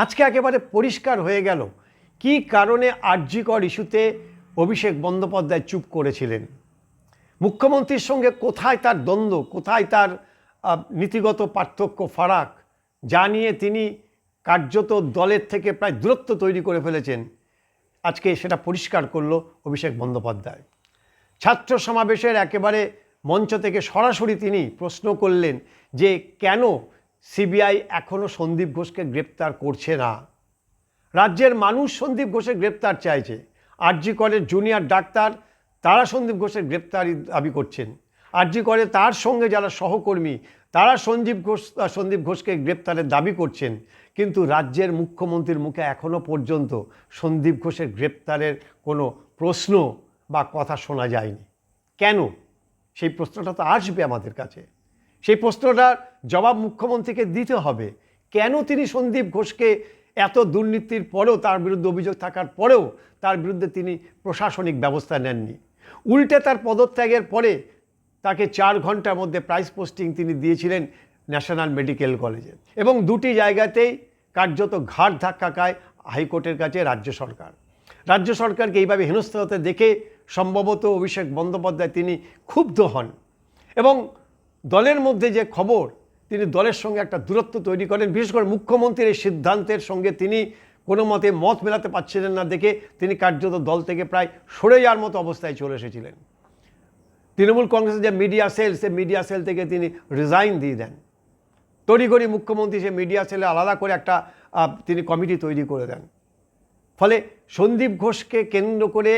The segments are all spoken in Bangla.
আজকে একেবারে পরিষ্কার হয়ে গেল। কি কারণে আর্যিকর ইস্যুতে অভিষেক বন্দ্যোপাধ্যায় চুপ করেছিলেন? মুখ্যমন্ত্রীর সঙ্গে কোথায় তার দ্বন্দ্ব, কোথায় তার নীতিগত পার্থক্য, ফারাক, যা নিয়ে তিনি কার্যত দলের থেকে প্রায় দূরত্ব তৈরি করে ফেলেছেন, আজকে সেটা পরিষ্কার করল অভিষেক বন্দ্যোপাধ্যায়। ছাত্র সমাবেশের একেবারে মঞ্চ থেকে সরাসরি তিনি প্রশ্ন করলেন যে কেন সিবিআই এখনও সন্দীপ ঘোষকে গ্রেপ্তার করছে না। রাজ্যের মানুষ সন্দীপ ঘোষের গ্রেপ্তার চাইছে। আরজি করের জুনিয়র ডাক্তার, তারা সন্দীপ ঘোষের গ্রেপ্তারি দাবি করছেন। আরজি করে তার সঙ্গে যারা সহকর্মী, তারা সঞ্জীব ঘোষ, সন্দীপ ঘোষকে গ্রেপ্তারের দাবি করছেন। কিন্তু রাজ্যের মুখ্যমন্ত্রীর মুখে এখনও পর্যন্ত সন্দীপ ঘোষের গ্রেপ্তারের কোনো প্রশ্ন বা কথা শোনা যায়নি। কেন? সেই প্রশ্নটা তো আসবে আমাদের কাছে। সেই প্রশ্নটার জবাব মুখ্যমন্ত্রীকে দিতে হবে। কেন তিনি সন্দীপ ঘোষকে এত দুর্নীতির পরেও তার বিরুদ্ধে অভিযোগ থাকার পরেও তার বিরুদ্ধে তিনি প্রশাসনিক ব্যবস্থা নেননি? উল্টে তার পদত্যাগের পরে তাকে চার ঘণ্টার মধ্যে প্রাইস পোস্টিং তিনি দিয়েছিলেন ন্যাশনাল মেডিকেল কলেজে এবং দুটি জায়গাতেই কার্যত ঘাট ধাক্কা খায় হাইকোর্টের কাছে রাজ্য সরকার। রাজ্য সরকারকে এইভাবে হেনস্থ হতে দেখে সম্ভবত অভিষেক বন্দ্যোপাধ্যায় তিনি ক্ষুব্ধ হন। এবং দলের মধ্যে যে খবর, তিনি দলের সঙ্গে একটা দূরত্ব তৈরি করেন। বিশেষ করে মুখ্যমন্ত্রীর এই সিদ্ধান্তের সঙ্গে তিনি কোনো মতে মত মেলাতে পারছিলেন না দেখে তিনি কার্যত দল থেকে প্রায় সরে যাওয়ার মতো অবস্থায় চলে এসেছিলেন। তৃণমূল কংগ্রেসের যে মিডিয়া সেল, সে মিডিয়া সেল থেকে তিনি রিজাইন দিয়ে দেন। তড়িঘড়ি মুখ্যমন্ত্রী সে মিডিয়া সেলে আলাদা করে একটা তিনি কমিটি তৈরি করে দেন। ফলে সন্দীপ ঘোষকে কেন্দ্র করে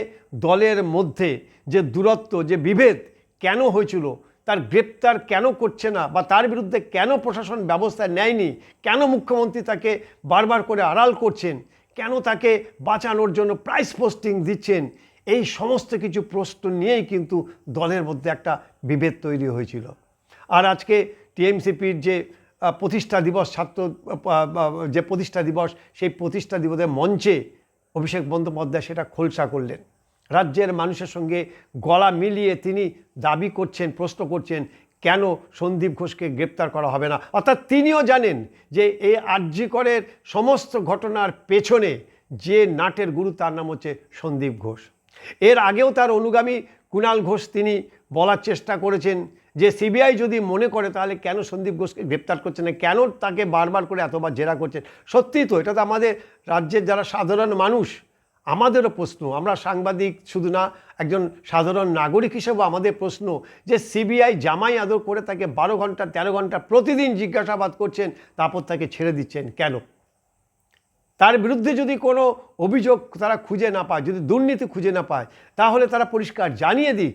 দলের মধ্যে যে দূরত্ব, যে বিভেদ কেন হয়েছিল তার গ্রেপ্তার কেন করছে না বা তার বিরুদ্ধে কেন প্রশাসন ব্যবস্থা নেয়নি? কেন মুখ্যমন্ত্রী তাকে বারবার করে আড়াল করছেন? কেন তাকে বাঁচানোর জন্য প্রাইস পোস্টিং দিচ্ছেন? এই সমস্ত কিছু প্রশ্ন নিয়েই কিন্তু দলের মধ্যে একটা বিভেদ তৈরি হয়েছিল। আর আজকে টিএমসিপির যে প্রতিষ্ঠা দিবস, ছাত্র যে প্রতিষ্ঠা দিবস, সেই প্রতিষ্ঠা দিবসের মঞ্চে অভিষেক বন্দ্যোপাধ্যায় সেটা খোলসা করলেন। রাজ্যের মানুষের সঙ্গে গলা মিলিয়ে তিনি দাবি করছেন, প্রশ্ন করছেন, কেন সন্দীপ ঘোষকে গ্রেপ্তার করা হবে না? অর্থাৎ তিনিও জানেন যে এই আর্যিকরের সমস্ত ঘটনার পেছনে যে নাটের গুরু তার নাম হচ্ছে সন্দীপ ঘোষ। এর আগেও তার অনুগামী কুণাল ঘোষ তিনি বলার চেষ্টা করেছেন যে সিবিআই যদি মনে করে তাহলে কেন সন্দীপ ঘোষকে গ্রেপ্তার করছে না, কেন তাকে বারবার করে এতবার জেরা করছেন সত্যিই তো, এটা তো আমাদের রাজ্যের যারা সাধারণ মানুষ আমাদেরও প্রশ্ন। আমরা সাংবাদিক, শুধু না, একজন সাধারণ নাগরিক হিসেবেও আমাদের প্রশ্ন যে সিবিআই জামাই আদর করে তাকে বারো ঘণ্টা, তেরো ঘণ্টা প্রতিদিন জিজ্ঞাসাবাদ করছেন, তারপর তাকে ছেড়ে দিচ্ছেন কেন? তার বিরুদ্ধে যদি কোনো অভিযোগ তারা খুঁজে না পায়, যদি দুর্নীতি খুঁজে না পায়, তাহলে তারা পরিষ্কার জানিয়ে দিক।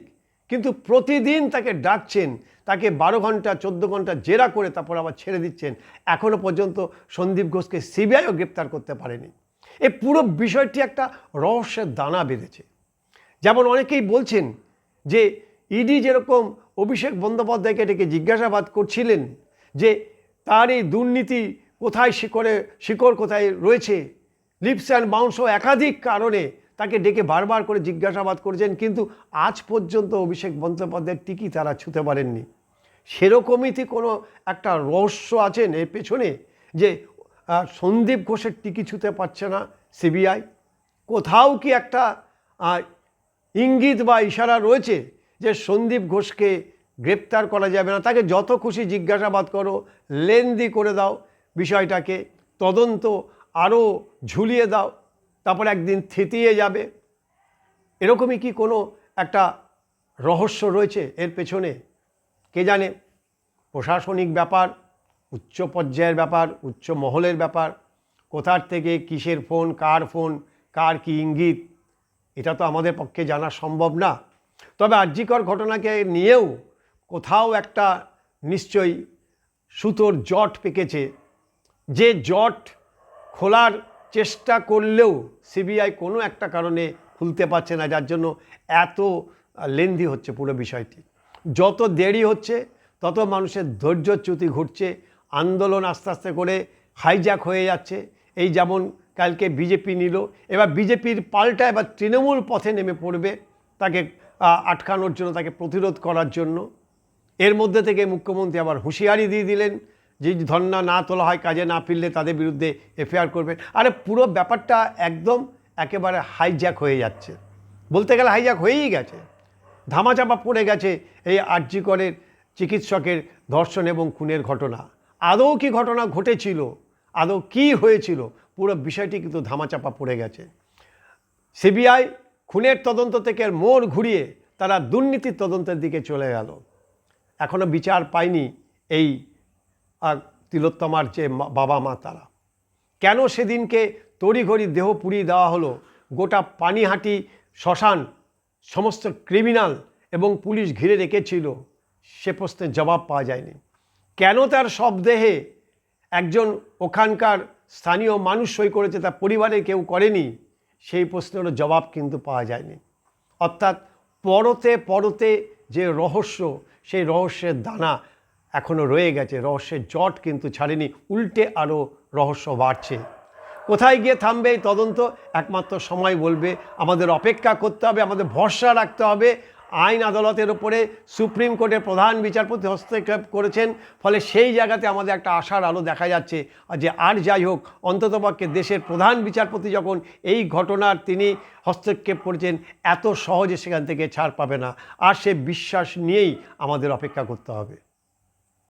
কিন্তু প্রতিদিন তাকে ডাকছেন, তাকে বারো ঘণ্টা, চোদ্দ ঘণ্টা জেরা করে তারপর আবার ছেড়ে দিচ্ছেন। এখনও পর্যন্ত সন্দীপ ঘোষকে সিবিআইও গ্রেপ্তার করতে পারেনি। এই পুরো বিষয়টি একটা রহস্যের দানা বেঁধেছে। যেমন অনেকেই বলছেন যে ইডি যেরকম অভিষেক বন্দ্যোপাধ্যায়কে ডেকে জিজ্ঞাসাবাদ করছিলেন যে তার এই দুর্নীতি কোথায় শিকড়ে শিকড় কোথায় রয়েছে লিপস অ্যান্ড বাউন্স একাধিক কারণে তাকে ডেকে বারবার করে জিজ্ঞাসাবাদ করেছেন, কিন্তু আজ পর্যন্ত অভিষেক বন্দ্যোপাধ্যায়ের টিকি তারা ছুতে পারেননি। সেরকমই কোনো একটা রহস্য আছেন এর পেছনে যে সন্দীপ ঘোষের টিকি ছুতে পারছে না সিবিআই কোথাও কি একটা ইঙ্গিত বা ইশারা রয়েছে যে সন্দীপ ঘোষকে গ্রেপ্তার করা যাবে না? তাকে যত খুশি জিজ্ঞাসাবাদ করো, লেন্দি করে দাও বিষয়টাকে, তদন্ত আরও ঝুলিয়ে দাও, তারপর একদিন থিতিয়ে যাবে। এরকমই কি কোনো একটা রহস্য রয়েছে এর পেছনে? কে জানে? প্রশাসনিক ব্যাপার উচ্চ পর্যায়ের ব্যাপার, উচ্চ মহলের ব্যাপার, কোথার থেকে কিসের ফোন, কার ফোন, কার কি ইঙ্গিত, এটা তো আমাদের পক্ষে জানা সম্ভব না। তবে আর্যিকর ঘটনাকে নিয়েও কোথাও একটা নিশ্চয়ই সুতোর জট পেকেছে। যে জট খোলার চেষ্টা করলেও সিবিআই কোনো একটা কারণে খুলতে পারছে না, যার জন্য এত লেন্দি হচ্ছে পুরো বিষয়টি। যত দেরি হচ্ছে, তত মানুষের ধৈর্যচ্যুতি ঘটছে আন্দোলন আস্তে আস্তে করে হাইজ্যাক হয়ে যাচ্ছে। এই যেমন কালকে বিজেপি নিল, এবার বিজেপির পাল্টা এবার তৃণমূল পথে নেমে পড়বে তাকে আটকানোর জন্য, তাকে প্রতিরোধ করার জন্য। এর মধ্যে থেকে মুখ্যমন্ত্রী আবার হুঁশিয়ারি দিয়ে দিলেন যে ধর্না না তোলা হয়, কাজে না ফিরলে তাদের বিরুদ্ধে এফআইআর করবেন। আরে পুরো ব্যাপারটা একদম একেবারে হাইজ্যাক হয়ে যাচ্ছে। বলতে গেলে হাইজ্যাক হয়েই গেছে। ধামাচাপা পড়ে গেছে এই আর্যিকরের চিকিৎসকের ধর্ষণ এবং খুনের ঘটনা। আদৌ কি ঘটনা ঘটেছিল? আদৌ কি হয়েছিল? পুরো বিষয়টি কিন্তু ধামাচাপা পড়ে গেছে। সিবিআই খুনের তদন্ত থেকে মোড় ঘুরিয়ে তারা দুর্নীতির তদন্তের দিকে চলে গেল। এখনও বিচার পায়নি এই তিলোত্তমার যে বাবা মা তারা। কেন সেদিনকে তড়িঘড়ি দেহ পুড়িয়ে দেওয়া হলো? গোটা পানিহাটি, শ্মশান, সমস্ত ক্রিমিনাল এবং পুলিশ ঘিরে রেখেছিল। সে প্রশ্নের জবাব পাওয়া যায়নি। কেন তার সব দেহে একজন ওখানকার স্থানীয় মানুষ সই করেছে তার পরিবারে কেউ করেনি? সেই প্রশ্নেরও জবাব কিন্তু পাওয়া যায়নি। অর্থাৎ পরতে পরতে যে রহস্য, সেই রহস্যের দানা এখনও রয়ে গেছে। রহস্যের জট কিন্তু ছাড়েনি। উল্টে আরও রহস্য বাড়ছে। কোথায় গিয়ে থামবে এই তদন্ত? একমাত্র সময় বলবে, আমাদের অপেক্ষা করতে হবে, আমাদের ভরসা রাখতে হবে আইন আদালতের উপরে সুপ্রিম কোর্টের প্রধান বিচারপতি হস্তক্ষেপ করেছেন, ফলে সেই জায়গাতে আমাদের একটা আশার আলো দেখা যাচ্ছে। যে আর যাই হোক, অন্ততপক্ষে দেশের প্রধান বিচারপতি যখন এই ঘটনার তিনি হস্তক্ষেপ করেছেন, এত সহজে সেখান থেকে ছাড় পাবে না। আর সে বিশ্বাস নিয়েই আমাদের অপেক্ষা করতে হবে।